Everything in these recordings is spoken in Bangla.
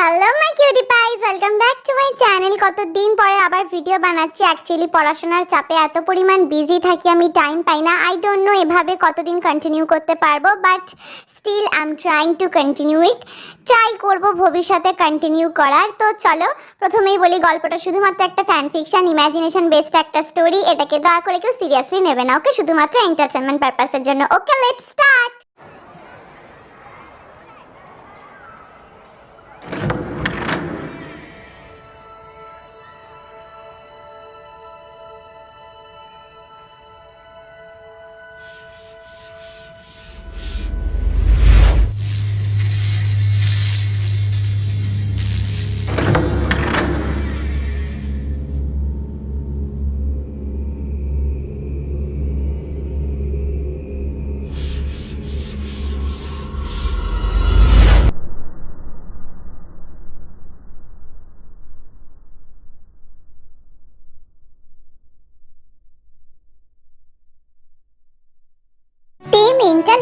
Hello my cutie pies welcome back to my channel কতদিন পরে আবার ভিডিও বানাচ্ছি? অ্যাকচুয়ালি পড়াশোনার চাপে এত পরিমাণ বিজি থাকি আমি টাইম পাই না। আই ডোন্ট নো এভাবে কতদিন কন্টিনিউ করতে পারব but still I am trying to continue it try করব ভবিষ্যতে কন্টিনিউ করার। তো চলো, প্রথমেই বলি, গল্পটা শুধুমাত্র একটা ফ্যান ফিকশন ইমাজিনেশন বেসড একটা স্টোরি এটাকে দয়া করে কেউ সিরিয়াসলি নেবে না, ওকে শুধুমাত্র এন্টারটেনমেন্ট পারপাসের জন্য। ওকে লেটস স্টার্ট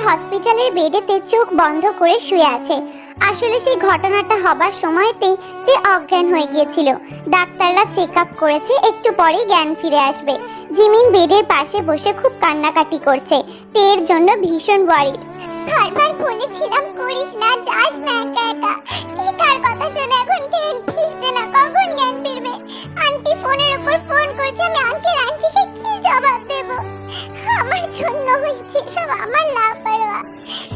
হসপিটালের বেডেতে চোখ বন্ধ করে শুয়ে আছে। আসলে সেই ঘটনাটা হবার সময়তেই তে অজ্ঞান হয়ে গিয়েছিল। ডাক্তাররা চেক করেছে, একটু পরেই জ্ঞান ফিরে আসবে। জিমিন বেডের পাশে বসে খুব কান্নাকাটি করছে। তের জন্য ভীষণ ওয়ারিড বারবার বলেছিলাম করিস না, যাস না একা একা। কে কার কথা শুনে এখন জ্ঞান উপর ফোন করছে আমি আঙ্কেল, আন্টিকে কি জবাব দেব? আমার জন্য হয়েছে সব আমার লাপরোয়া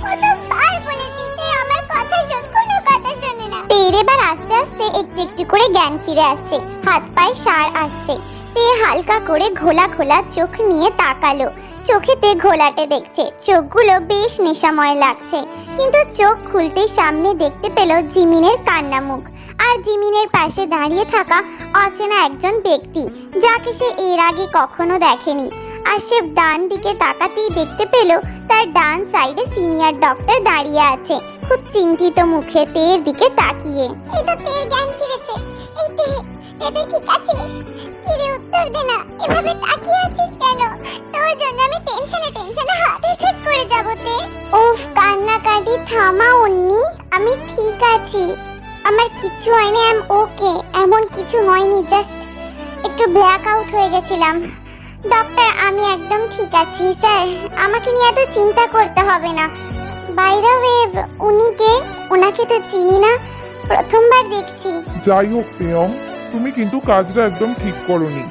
কতবার বলেছি দিতে আমার কথা শোন, কোনো কথা শোনে না। তের এবার আস্তে আস্তে একটু একটু করে জ্ঞান ফিরে আসছে হাত পায়ে সার আসছে। তে হালকা করে ঘোলা ঘোলা চোখ নিয়ে তাকালো। চোখেতে ঘোলাটে দেখছে, চোখগুলো বেশ নেশাময় লাগছে। কিন্তু চোখ খুলতেই সামনে দেখতে পেল জিমিনের কান্না মুখ। আর জিমিনের পাশে দাঁড়িয়ে থাকা অচেনা একজন ব্যক্তি, যাকে সে এর আগে কখনো দেখেনি। আর সে ডান দিকে তাকাতেই দেখতে পেল তার ডান সাইডে সিনিয়র ডক্টর দাঁড়িয়ে আছে, খুব চিন্তিত মুখে তের দিকে তাকিয়ে। এই তের জ্ঞান ফিরেছে। তে ঠিক আছিস কিরে উত্তর দে না, এভাবে তাকিয়ে আছিস কেন? তোর জন্য আমি টেনশনে টেনশনে হার্ট অ্যাটাক করে যাব তে। উফ, কান্নাকাটি, থামা অন্নি আমি ঠিক আছি। আমার কিছু হয়নি, আই এম ওকে, এমন কিছু হয়নি, জাস্ট একটু ব্ল্যাক আউট হয়ে গেছিলাম। ডক্টর, আমি একদম ঠিক আছি, স্যার, আমাকে নিয়ে এত চিন্তা করতে হবে না। বাই দ্য ওয়ে উনি কে? ওনাকে তো চিনি না, প্রথমবার দেখছি। যাই হোক, প্রিয়ম তুমি কিন্তু কাজটা একদম ঠিক করনি।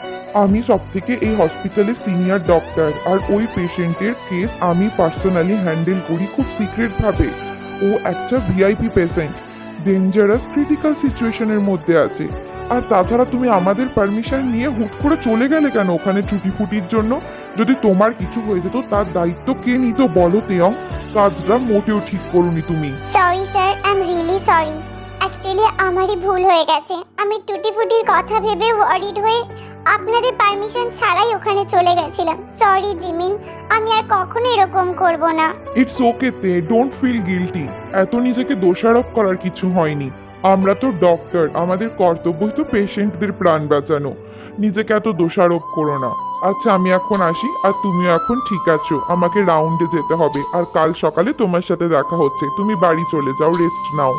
আমি সব থেকে এই হসপিটালের সিনিয়র ডক্টর আর ওই পেশেন্টের কেস আমি পার্সোনালি হ্যান্ডেল করি খুব সিক্রেট ভাবে। ও একটা ভিআইপি পেশেন্ট ডেঞ্জারাস ক্রিটিক্যাল সিচুয়েশনের মধ্যে আছে। আর তাছাড়া তুমি আমাদের পারমিশন নিয়ে হুট করে চলে গেলে কেন ওখানে ছুটি ফুটির জন্য? যদি তোমার কিছু হয়ে যেত তার দায়িত্ব কে নিত বলো, তেয়ং? কাজটা মোটেও ঠিক করনি তুমি। Sorry sir I am really sorry actually আমারই ভুল হয়ে গেছে। আমি টুটি ফুটির কথা ভেবে ওয়ারিড হয়ে আপনাদের পারমিশন ছাড়াই ওখানে চলে গেছিলাম। সরি জিমিন, আমি আর কখনো এরকম করব না। ইটস ওকে তে ডোন্ট ফিল গিলটি এত নিজেকে দোষারোপ করার কিছু হয়নি। আমরা তো ডক্টর আমাদের কর্তব্যই তো পেশেন্টদের প্রাণ বাঁচানো। নিজেকে এত দোষারোপ করো না। আচ্ছা আমি এখন আসি, আর তুমিও এখন ঠিক আছো। আমাকে রাউন্ডে যেতে হবে, আর কাল সকালে তোমার সাথে দেখা হচ্ছে। তুমি বাড়ি চলে যাও রেস্ট নাও।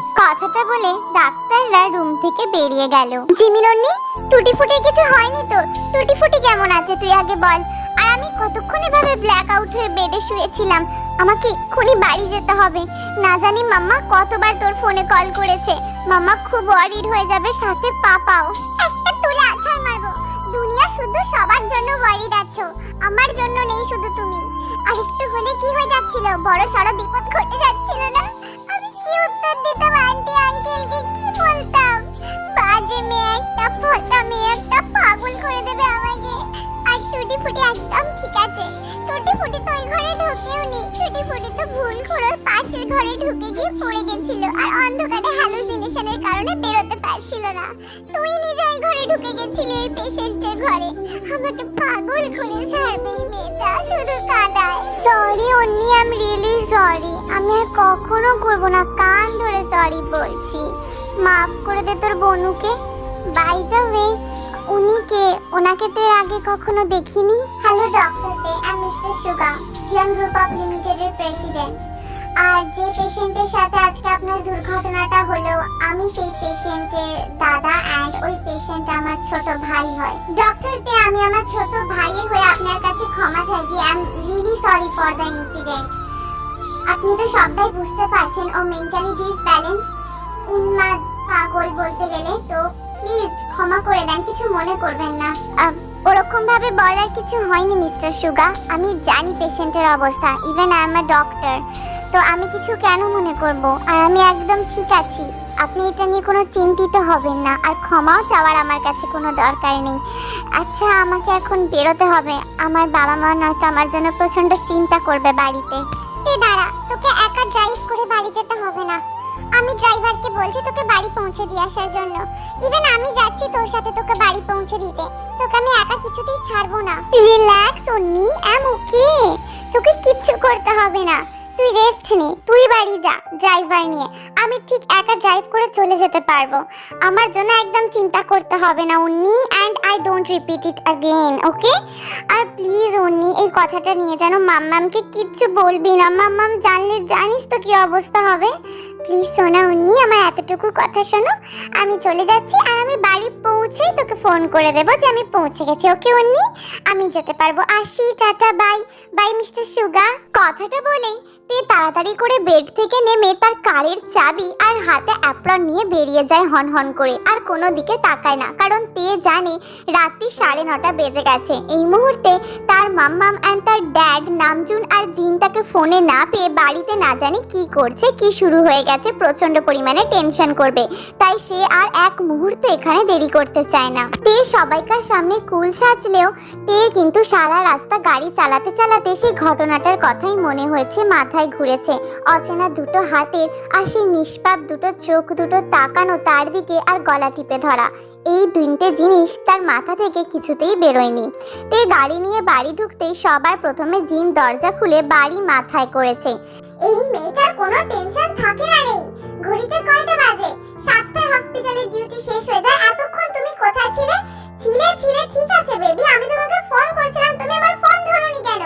বলে ডাক্তাররা রুম থেকে বেরিয়ে গেল। জিমিনন্নি টুটি ফুটি কিছু হয়নি তো? টুটি ফুটি কেমন আছে তুই আগে বল। আর আমি কতক্ষণ এভাবে ব্ল্যাক আউট হয়ে বেডে শুয়েছিলাম? আমাকে এক্ষুনি বাড়ি যেতে হবে। না জানি মাম্মা কতবার তোর ফোনে কল করেছে। মাম্মা খুব ওয়ারিড হয়ে যাবে, সাথে পাপাও একটা তুলে আছাড় মারবো। দুনিয়া শুধু সবার জন্য ওয়ারিড আছো। আমার জন্য নেই শুধু তুমি। আর একটু হলে কি হয়ে যাচ্ছিল? বড় সড় বিপদ ঘটে যাচ্ছিল না? আমি কি উত্তর দিতাম আন্টি আঙ্কেলকে কি বলতাম? বাজে মেয়ে একটা ফটা মেয়ে একটা, পাগল করে দেবে আমাকে। আর টুটি ফুটি একদম ঠিক আছে। টুটি ফুটি তো ওই ঘরে ঢোকেও নি। টুটি ফুটি তো ভুল করে পাশের ঘরে ঢুকে গিয়ে পড়ে গেছিল। আর অন্ধকারে হ্যালুসিনেশনের কারণে বেরোতে পারছিল না। তুই নিজে ওই ঘরে ঢুকে গেছিলি ওই পেশেন্টের ঘরে। আমাকে পাগল করে ছাড়বে মেয়েটা, শুধু কাঁদায়। সরি অন্নি আই এম রিয়েলি সরি, আমি আর কখনো করব না। কান ধরে সরি বলছি। মাফ করে দে তোর বনুকে। বাই দ্য ওয়ে উনি কে? ওনাকে তো এর আগে কখনো দেখিনি? Hello doctor Dey I mister Suga Jiang group of লিমিটেডের প্রেসিডেন্ট আর যে পেশেন্টের সাথে আজকে আপনার দুর্ঘটনাটা হলো, আমি সেই পেশেন্টের দাদা অ্যান্ড ওই পেশেন্ট আমার ছোট ভাই হয়। ডক্টর দে আমি আমার ছোট ভাইয়ের হয়ে আপনার কাছে ক্ষমা চাইছি I am really sorry for the incident আপনি তো সবটাই বুঝতে পারছেন ও মেন্টালি ডিসব্যালেন্স উন্মাদ, পাগল বলতে গেলে। তো প্লিজ ক্ষমা করে দেন, কিছু মনে করবেন না। ওরকম ভাবে বলার কিছু হয়নি মিস্টার সুগা আমি জানি পেশেন্টের অবস্থা even I am a doctor তো আমি কিছু কেন মনে করব? আর আমি একদম ঠিক আছি। আপনি এটা নিয়ে কোনো চিন্তিত হবেন না। আর ক্ষমাও চাওয়ার আমার কাছে কোনো দরকার নেই। আচ্ছা আমাকে এখন বেরোতে হবে। আমার বাবা মা নয়তো আমার জন্য প্রচণ্ড চিন্তা করবে বাড়িতে। এ দাঁড়া, তোকে একা ড্রাইভ করে বাড়ি যেতে হবে না। আমি ড্রাইভারকে বলছি তোকে বাড়ি পৌঁছে দিয়ে আসার জন্য। ইভেন আমি যাচ্ছি তোর সাথে তোকে বাড়ি পৌঁছে দিতে। তোকে আমি একা কিছুতেই ছাড়বো না। রিল্যাক্স অন্নি এম ওকে তোকে কিচ্ছু করতে হবে না। তুই রেস্ট নে, তুই বাড়ি যা ড্রাইভার নিয়ে। আমি ঠিক একা ড্রাইভ করে চলে যেতে পারব। আমার জন্য একদম চিন্তা করতে হবে না, Unni and I don't repeat it again okay R please Unni, এই কথাটা নিয়ে যেন মাম্মামকে কিচ্ছু বলবি না। মাম্মাম জানলে, জানিস তো কি অবস্থা হবে? প্লিজ সোনা উন্নি আমার এতটুকু কথা শোনো, আমি চলে যাচ্ছি আর আমি বাড়ি পৌঁছেই তোকে ফোন করে দেবো যে আমি পৌঁছে গেছি, ওকে উন্নি আমি যেতে পারব। আসি, টাটা, বাই। বাই, মিস্টার সুগা। কথাটা বলেই তে তাড়াতাড়ি করে বেড থেকে নেমে তার কারের চাবি আর হাতে অ্যাপ্রন নিয়ে বেরিয়ে যায় হন হন করে, আর কোনো দিকে তাকায় না, কারণ তে জানে রাত্রি সাড়ে নটা বেজে গেছে। এই মুহূর্তে তার মাম্মাম অ্যান্ড তার ড্যাড নামজুন আর জিন তাকে ফোনে না পেয়ে বাড়িতে না জানি কি করছে, কি শুরু হয়ে গেছে। প্রচণ্ড পরিমাণে টেনশন করবে। তাই সে আর এক মুহূর্ত এখানে দেরি করতে চায় না। তে সবাইকার সামনে কুল সাজলেও, তে কিন্তু সারা রাস্তা গাড়ি চালাতে চালাতে সেই ঘটনাটার কথাই মনে হয়েছে, মাথায় ঘুরেছে। অচেনা দুটো হাতের আর সেই নিষ্পাপ দুটো চোখ দুটো তাকানো তার দিকে আর গলা টিপে ধরা। এই তিনটে জিনিস তার মাথা থেকে কিছুতেই বেরোয়নি। তে গাড়ি নিয়ে বাড়ি ঢুকতেই সবার প্রথমে জিন দরজা খুলে বাড়ি মাথায় করেছে। এই মেয়েটার কোনো টেনশন থাকে না নেই ঘড়িতে কয়টা বাজে? সাতটায় হসপিটালের ডিউটি শেষ হয়ে যায়। এতক্ষণ তুমি কোথায় ছিলে? ছিলে ছিলে ঠিক আছে বেবি আমি তোমাকে ফোন করছিলাম তুমি আমার ফোন ধরোনি কেন?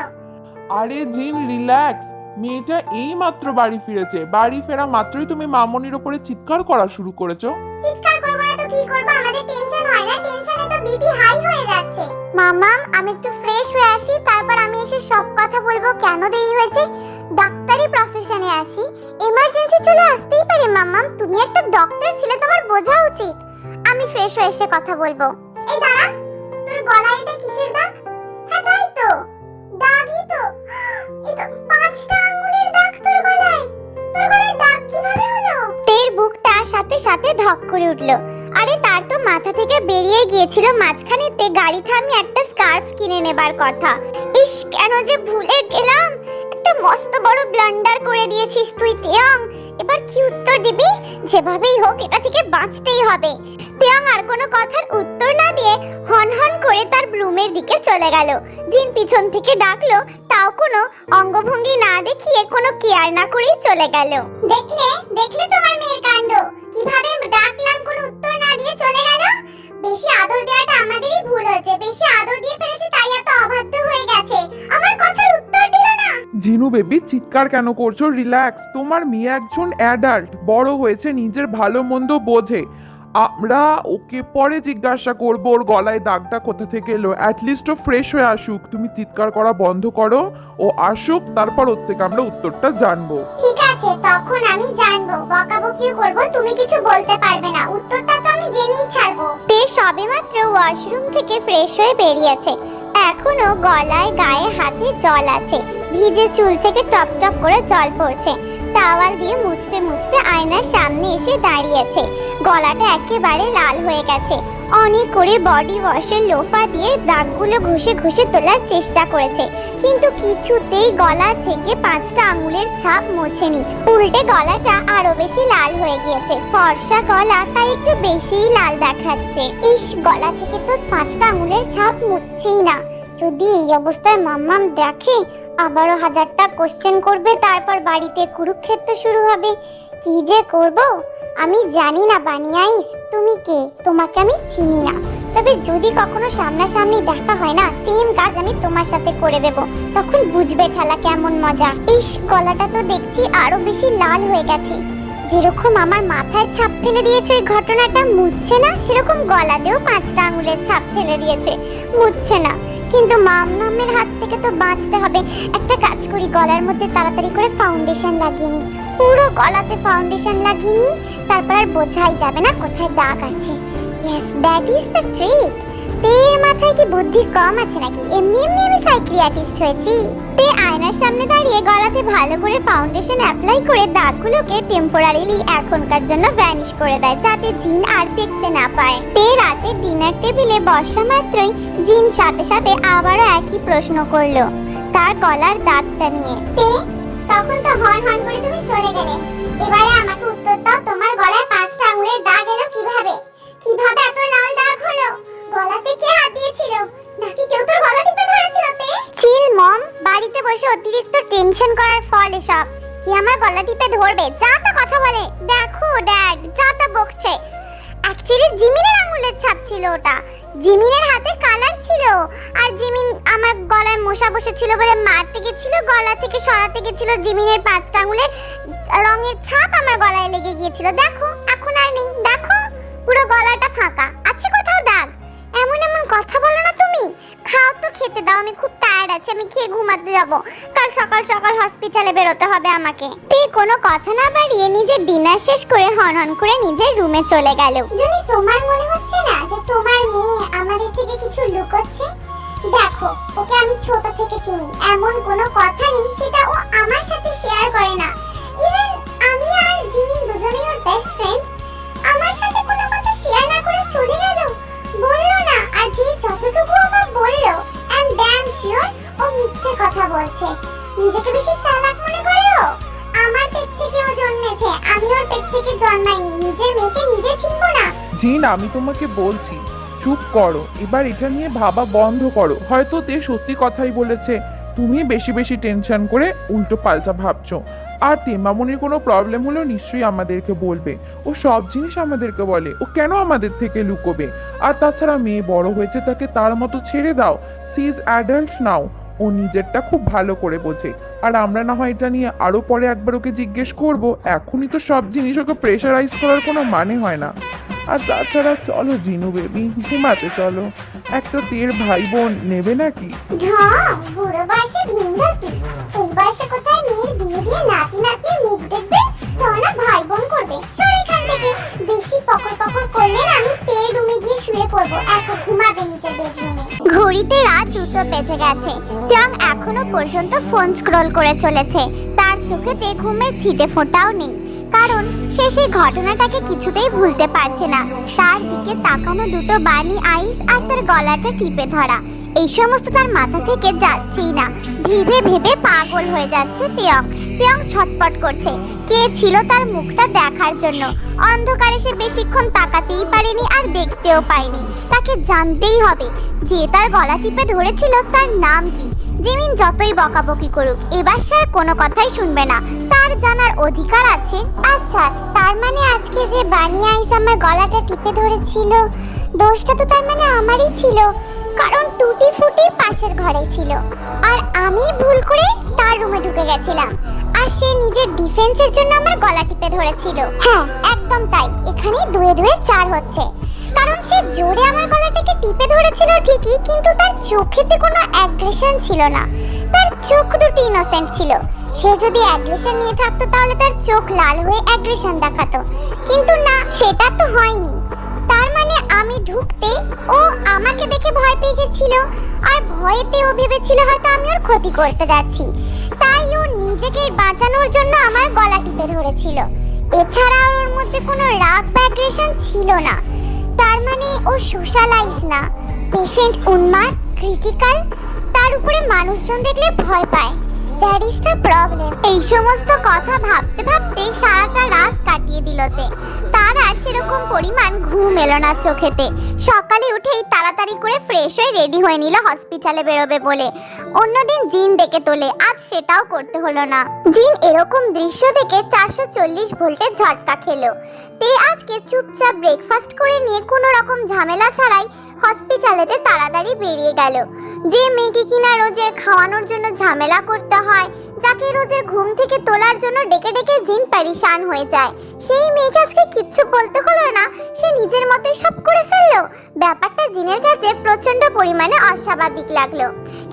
আরে জিন রিল্যাক্স মেয়েটা এই মাত্র বাড়ি ফিরেছে। বাড়ি ফেরা মাত্রই তুমি মামনির ওপরে চিৎকার করা শুরু করেছ। চিৎকার করব না তো কি করব? আমাদের টেনশন হয় না। টেনশনে তো বিপি হাই হয়ে যাচ্ছে। মামাম আমি একটু ফ্রেশ হয়ে আসি তারপর আমি এসে সব কথা বলব। কেন দেরি হয়েছে? ডাক্তারি প্রফেশনে আছি এমার্জেন্সি চলে আসতেই পারে মামাম তুমি একটা ডক্টর ছিলে, তোমার বোঝা উচিত। আমি ফ্রেশ হয়ে এসে কথা বলব। এই দাঁড়া, তোর গলায় এটা কিসের দাগ? হ্যাঁ তাই তো। দাগই তো। এই তো পাঁচটা আঙ্গুলের দাগ তোর গলায়। তোর গলায় দাগ কীভাবে হলো? তের বুকটা সাথে সাথে ধক করে উঠল। আরে, তার তো মাথা থেকে বেরিয়ে গিয়েছিল মাঝখানেতে। গাড়ি থামিয়ে একটা স্কার্ফ কিনে নেবার কথা। ইস, কেন যে ভুলে গেলাম। একটা মস্ত বড় ব্লান্ডার করে দিয়েছিস তুই, তেয়ং। এবার কি উত্তর দিবি? যেভাবেই হোক, এটা থেকে বাঁচতেই হবে। তেয়ং আর কোনো কথার উত্তর না দিয়ে হন হন করে তার রুমের দিকে চলে গেল। জিন পিছন থেকে ডাকলো, তাও কোনো অঙ্গভঙ্গি না দেখিয়ে কোনো কেয়ার না করেই চলে গেল। দেখলে দেখলে তোমার মেয়ের কাণ্ড। কীভাবে ডাকলাম কোনো উত্তর না দিয়ে জিনু বেবি চিৎকার কেন করছ? রিল্যাক্স তোমার মেয়ে একজন অ্যাডাল্ট বড় হয়েছে নিজের ভালো মন্দ বোঝে। আমরা ওকে পরে জিজ্ঞাসা করব ওর গলায় দাগটা কোথা থেকে এলো? অ্যাটলিস্ট ও ফ্রেশ হয়ে আসুক তুমি চিৎকার করা বন্ধ করো ও আসুক তারপর ওর থেকে আমরা উত্তরটা জানব। ঠিক আছে তখন আমি জানব বকাবকিও করব তুমি কিছু বলতে পারবে না। উত্তরটা তো আমি জেনেই ছাড়বো। তে সবেমাত্র ওয়াশরুম থেকে ফ্রেশ হয়ে বেরিয়েছে। এখনও গলায় গায়ে হাতে জল আছে। ভিজে চুল থেকে টপ টপ করে জল পড়ছে। টাওয়াল দিয়ে মুছতে মুছতে আয়নার সামনে এসে দাঁড়িয়েছে। গলাটা একেবারে লাল হয়ে গেছে। অনেক করে বডি ওয়াশের লোফা দিয়ে দাগগুলো ঘষে ঘষে তোলার চেষ্টা করেছে। কিন্তু কিছুতেই গলার থেকে পাঁচটা আঙুলের ছাপ মোছেনি। উল্টে গলাটা আরও বেশি লাল হয়ে গিয়েছে। ফর্সা গলা তাই একটু বেশিই লাল দেখাচ্ছে। ইস, গলা থেকে তো পাঁচটা আঙুলের ছাপ মুছছেই না। যদি এই অবস্থায় মাম্মাম দেখে আবারও হাজারটা কোশ্চেন করবে, তারপর বাড়িতে কুরুক্ষেত্র শুরু হবে। কি যে করব? আমি জানি না বানিয়াইস তুমি কে? তোমাকে আমি চিনি না। তবে যদি কখনো সামনাসামনি দেখা হয় না সেম কাজ আমি তোমার সাথে করে দেব। তখন বুঝবে ঠেলা কেমন মজা। ইস গলাটা তো দেখছি আরও বেশি লাল হয়ে গেছে। যেরকম আমার মাথায় ছাপ ফেলে দিয়েছে, ওই ঘটনাটা মুছছে না, সেরকম গলাতেও পাঁচটা আঙুলের ছাপ ফেলে দিয়েছে, মুছছে না। কিন্তু মাম মামের হাত থেকে তো বাঁচতে হবে। একটা কাজ করি, গলার মধ্যে তাড়াতাড়ি করে ফাউন্ডেশন লাগিয়ে নি পুরো গলাতে ফাউন্ডেশন লাগিয়ে নি তারপর আর বোঝাই যাবে না কোথায় দাগ আছে। Yes that is the trick তের মাথায় কি বুদ্ধি কম আছে নাকি? এমনি এমনি আমি সাইকিয়াট্রিস্ট হয়েছি। তে আয়নার সামনে দাঁড়িয়ে গলাতে ভালো করে ফাউন্ডেশন অ্যাপ্লাই করে দাগগুলোকে টেম্পোরারিলি এখনকার জন্য ভ্যানিশ করে দেয়, যাতে জিন আর দেখতে না পায়। তে রাতে ডিনার টেবিলে বসা মাত্রই জিন সাথে সাথে আবারও একই প্রশ্ন করল, তার গলার দাগটা নিয়ে। তে, তখন তো হন হন করে তুমি চলে গেলে। এবারে আমাকে উত্তর দাও, তোমার গলায় পাঁচটা আঙুলের দাগ এলো কীভাবে? কীভাবে এত লাল দাগ টেনশন করার ফল এসব। কি আমার গলা টিপে ধরবে? যা তা কথা বলে। দেখো ড্যাড যা তা বকছে। অ্যাকচুয়ালি জিমিনের আঙুলের ছাপ ছিল ওটা। জিমিনের হাতে কালার ছিল। আর জিমিন আমার গলায় মশা বসেছিল বলে মারতে গেছিল, গলা থেকে সরাতে গেছিল। জিমিনের পাঁচটা আঙুলের রঙের ছাপ আমার গলায় লেগে গিয়েছিল। দেখো, এখন আর নেই। দেখো, পুরো গলাটা ফাঁকা। খেতে দাও, আমি খুব টায়ার্ড আছি, আমি খেয়ে ঘুমাতে যাব। কাল সকাল সকাল হসপিটালে বেরোতে হবে আমাকে। তে, কোনো কথা না বাড়িয়ে নিজের ডিনার শেষ করে হন হন করে নিজের রুমে চলে গেল। যদি তোমার মনে হচ্ছে না যে তোমার মেয়ে আমাদের থেকে কিছু লুকোচ্ছে? দেখো, ওকে আমি ছোট থেকে চিনি। এমন কোনো কথা নেই যেটা ও আমার সাথে শেয়ার করে না। ইভেন আমি আর জিমিন দুজনেই ওর বেস্ট ফ্রেন্ড আমার সাথে কোনো কথা শেয়ার না করে চলে গেল। বলল না, আর যে যতটুকু আমার বলল আই ড্যাম শিওর ও মিথ্যে কথা বলছে। নিজেকে বেশি চালাক মনে আমার পেট থেকে ও জন্মেছে। আমি ওর পেট থেকে জন্মাইনি। নিজের মেয়েকে নিজে চিনবো না। জিন আমি তোমাকে বলছি, চুপ করো। এবার এটা নিয়ে ভাবা বন্ধ করো। হয়তো তে সত্যি কথাই বলেছে, তুমি বেশি বেশি টেনশন করে উল্টো পাল্টা ভাবছ। আর তেমামনির কোনো প্রবলেম হলেও নিশ্চয়ই আমাদেরকে বলবে। ও সব জিনিস আমাদেরকে বলে। ও কেন আমাদের থেকে লুকোবে? আর তাছাড়া মেয়ে বড় হয়েছে, তাকে তার মতো ছেড়ে দাও। সি ইজ অ্যাডাল্ট নাও ও নিজেরটা খুব ভালো করে বোঝে। আর আমরা না হয় এটা নিয়ে আরও পরে একবার ওকে জিজ্ঞেস করব, এখনই তো সব জিনিস ওকে প্রেশারাইজ করার কোনো মানে হয় না। আর তাছাড়া চলো, জিনু বেবি ঘুমাতে চলো। একটা তের ভাই বোন নেবে নাকি? বুড়ো বয়সে কোথায় বিয়ে দিয়ে নাতি মুখ দেখবে? তোরা ভাই বোন করবে। এখান থেকে। বেশি পকর পকর করলে আমি পেয়ে রুমে গিয়ে শুয়ে পড়ব। এখন ঘুমাবে বেডরুমে ঘড়িতে রাত দুটো বেজে গেছে। টং এখনও পর্যন্ত ফোন স্ক্রল করে চলেছে। তার চোখেতে ঘুমের ছিটে ফোঁটাও নেই। কারণ সে সেই ঘটনাটাকে কিছুতেই ভুলতে পারছে না। তার দিকে তাকানো দুটো বানি আইস আর তার গলাটা টিপে ধরা। এই সমস্ত তার মাথা থেকে যাচ্ছেই না। ভেবে ভেবে পাগল হয়ে যাচ্ছে তেয়ং তেয়ং ছটপট করছে। কে ছিল তার মুখটা দেখার জন্য। অন্ধকারে সে বেশিক্ষণ তাকাতেই পারেনি আর দেখতেও পায়নি। তাকে জানতেই হবে যে তার গলা টিপে ধরেছিল তার নাম কি। জিমিন যতই বকাবকি করুক, এবার সে আর কোনো কথাই শুনবে না। তার জানার অধিকার আছে। আচ্ছা তার মানে আজকে যে বানি আইস আমার গলাটা টিপে ধরেছিল, দোষটা তো তার মানে আমারই ছিল, কারণ টুটি ফুটি পাশের ঘরে ছিল। আর আমি ভুল করে তার রুমে ঢুকে গেছিলাম। আর সে নিজের ডিফেন্সের জন্য আমার গলা টিপে ধরেছিল। হ্যাঁ। একদম তাই। এখানেই দুয়ে দুয়ে চার হচ্ছে। কারণ সে জোরে আমার গলাটাকে টিপে ধরেছিল ঠিকই কিন্তু তার চোখেতে কোনো অ্যাগ্রেশন ছিল না। তার চোখ দুটি ইনোসেন্ট ছিল। সে যদি অ্যাগ্রেশন নিয়ে থাকতো তাহলে তার চোখ লাল হয়ে অ্যাগ্রেশন দেখাতো। কিন্তু না সেটা তো হয়নি। তার মানে আমি ঢুকতে ও আমাকে দেখে ভয় পেয়ে গেছিল। আর ভয়েতে ও ভেবেছিল হয়তো আমি ওর ক্ষতি করতে যাচ্ছি। তাই ও নিজেকে বাঁচানোর জন্য আমার গলা টিপে ধরেছিল। এছাড়া ওর মধ্যে কোনো রাগ বা অ্যাগ্রেশন ছিল না। তার মানে ও সোশ্যালাইজ না। পেশেন্ট উন্মাদ ক্রিটিক্যাল তার উপরে মানুষজন দেখলে ভয় পায়। দ্যাট ইজ দ্য প্রবলেম এই সমস্ত কথা ভাবতে ভাবতে সারাটা রাত কাটিয়ে দিল তে তার আর সেরকম পরিমাণ ঘুম এলো না চোখেতে। সকালে উঠেই তাড়াতাড়ি করে ফ্রেশ হয়ে রেডি হয়ে নিল হসপিটালে বেরোবে বলে। অন্যদিন জিন ডেকে তোলে, আজ সেটাও করতে হলো না। জিন এরকম দৃশ্য দেখে চারশো চল্লিশ ভোল্টের ঝটকা খেলো। তে আজকে চুপচাপ ব্রেকফাস্ট করে নিয়ে কোনো রকম ঝামেলা ছাড়াই হসপিটালেতে তাড়াতাড়ি বেরিয়ে গেল। যে মেয়েকে কিনা রোজের খাওয়ানোর জন্য ঝামেলা করতে হয় যাকে রোজের ঘুম থেকে তোলার জন্য ডেকে ডেকে জিন প্যারিশান হয়ে যায়। সেই মেয়েকে আজকে কিচ্ছু বলতে হলো না, সে নিজের মতোই সব করে ফেলল। ব্যাপারটা জিনের কাছে প্রচণ্ড পরিমাণে অস্বাভাবিক লাগল।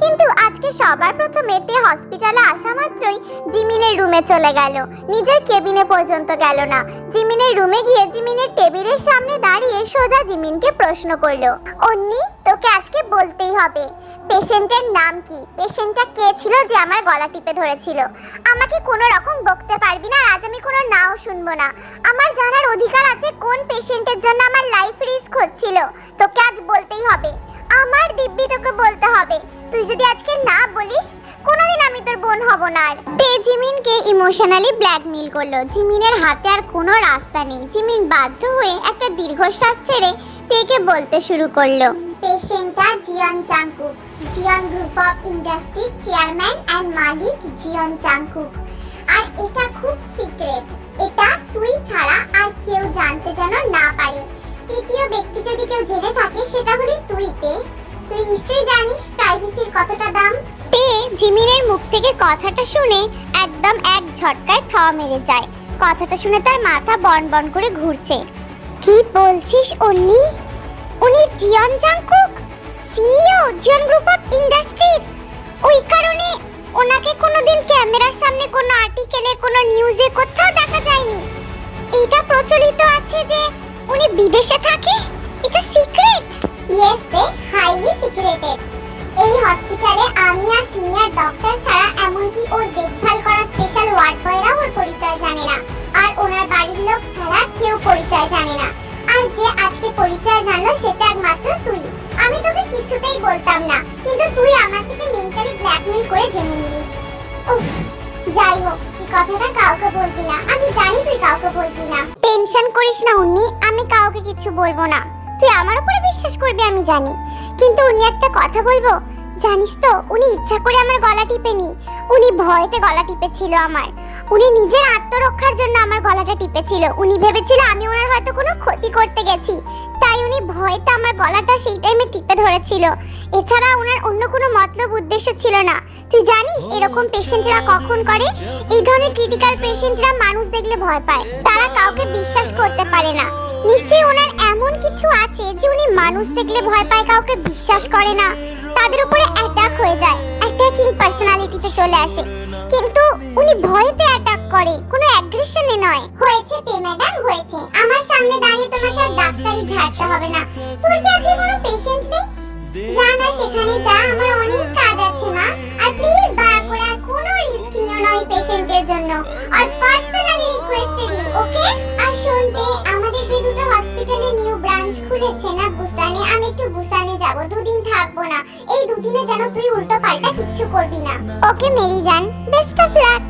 কিন্তু আজকে সবার প্রথমে তে হসপিটালে আসা মাত্রই জিমিনের রুমে চলে গেল। নিজের কেবিনে পর্যন্ত গেল না। জিমিনের রুমে গিয়ে জিমিনের টেবিলের সামনে দাঁড়িয়ে সোজা জিমিনকে প্রশ্ন করল, অন্নি, তোকে আজকে বলতেই হবে। পেশেন্টের নাম কি? পেশেন্টটা কে ছিল যে আমার গলা টিপে ধরেছিল আমাকে কোনো রকম বকতে পারবি না, আজ আমি কোনো নাও শুনব না। আমার জানার অধিকার আছে কোন পেশেন্টের জন্য আমার লাইফ রিস্ক হচ্ছিল। তোকে আজ বলতেই হবে। আমার দিব্যি তোকে বলতে হবে। তুই যদি আজকে না বলিস, কোনোদিন আমি তোর বোন হব না আর। তে জিমিনকে ইমোশনালি ব্ল্যাকমেল করল। জিমিনের হাতে আর কোনো রাস্তা নেই। জিমিন বাধ্য হয়ে একটা দীর্ঘশ্বাস ছেড়ে তেকে বলতে শুরু করল। পেশেন্টটা Jeon Changkook. Jeon group of ইন্ডাস্ট্রির চেয়ারম্যান অ্যান্ড মালিক জিয়ন চাংকুক। আর এটা খুব সিক্রেট। এটা তুই ছাড়া আর কেউ জানতে যেন না পারে। তৃতীয় ব্যক্তি যদি কেউ জেনে থাকে সেটা হলি তুই তে। তুই নিশ্চয়ই জানিস প্রাইভেসির কতটা দাম? তে জিমিনের মুখ থেকে কথাটা শুনে একদম এক ঝটকায় থ মেরে যায়। কথাটা শুনে তার মাথা বন বন করে ঘুরছে। কি বলছিস, অন্নি? উনি Jeon Jungkook, CEO Jeon group of ইন্ডাস্ট্রির। ওই কারণে ওনাকে কোনোদিন ক্যামেরার সামনে কোনো আর্টিকেলে, কোনো নিউজে কোথাও দেখা যায়নি। এটা প্রচলিত আছে যে উনি বিদেশে থাকে? এটা secret? Yes they highly secreted এই হসপিটালে আমি আর সিনিয়র ডক্টর ছাড়া এমনকি ওর দেখভাল করা স্পেশাল ওয়ার্ড বয়রা ওর পরিচয় জানে না। আর ওনার বাড়ির লোক ছাড়া কেউ পরিচয় জানে না। আর যে আজকে পরিচয় জানলো সেটা একমাত্র তুই। আমি তোকে কিছুতেই বলতাম না, কিন্তু তুই আমার থেকে মেন্টালি ব্ল্যাকমেল করে জেনে নিলি। যাই হোক তুই কথাটা কাউকে বলবি না। আমি জানি তুই কাউকে বলবি না। টেনশন করিস না উনি আমি কাউকে কিছু বলব না। তুই আমার উপরে বিশ্বাস করবি, আমি জানি। কিন্তু উনি একটা কথা বলব? জানিস তো, উনি ইচ্ছা করে আমার গলা টিপেনি। উনি ভয়তে গলা টিপেছিল আমার। উনি নিজের আত্মরক্ষার জন্য আমার গলাটা টিপেছিল। উনি ভেবেছিল আমি ওনার হয়তো কোনো ক্ষতি করতে গেছি। তাই উনি ভয়তে আমার গলাটা সেই টাইমে টিপে ধরেছিল। এছাড়া ওনার অন্য কোনো মতলব উদ্দেশ্য ছিল না। তুই জানিস এরকম পেশেন্টরা কখন করে? এই ধরনের ক্রিটিক্যাল পেশেন্টরা মানুষ দেখলে ভয় পায়। তারা কাউকে বিশ্বাস করতে পারে না। নিশ্চয়ই ওনার এমন কিছু আছে যে উনি মানুষ দেখলে ভয় পায়, কাউকে বিশ্বাস করে না। তাদের উপরে অ্যাটাক হয়ে যায় অ্যাটাকিং পার্সোনালিটিতে চলে আসে। কিন্তু উনি ভয়েতে অ্যাটাক করে, কোনো অ্যাগ্রেশনে নয়। হয়েছে তে ম্যাডাম হয়েছে। আমার সামনে দাঁড়িয়ে তোমাকে আর ডাক্তারি ঝাড়তে হবে না। তোর কি আজকে কোনো পেশেন্ট নেই? যা না, সেখানে যা, আমার অনেক কাজ আছে, মা। আর প্লিজ দয়া করে কোনো রিস্ক নিও না ওই পেশেন্টের জন্য। আর পার্সোনালি রিকোয়েস্টেড ওকে আর আমাদের যে দুটো হসপিটালে নিউ ব্রাঞ্চ খুলেছে না বুসানে আমি একটু বুসানে যাব, দুদিন থাকব না। এই দুদিনে যেন তুই উল্টো পাল্টা কিচ্ছু করবি না। ওকে মেরি জান বেস্ট অফ লাক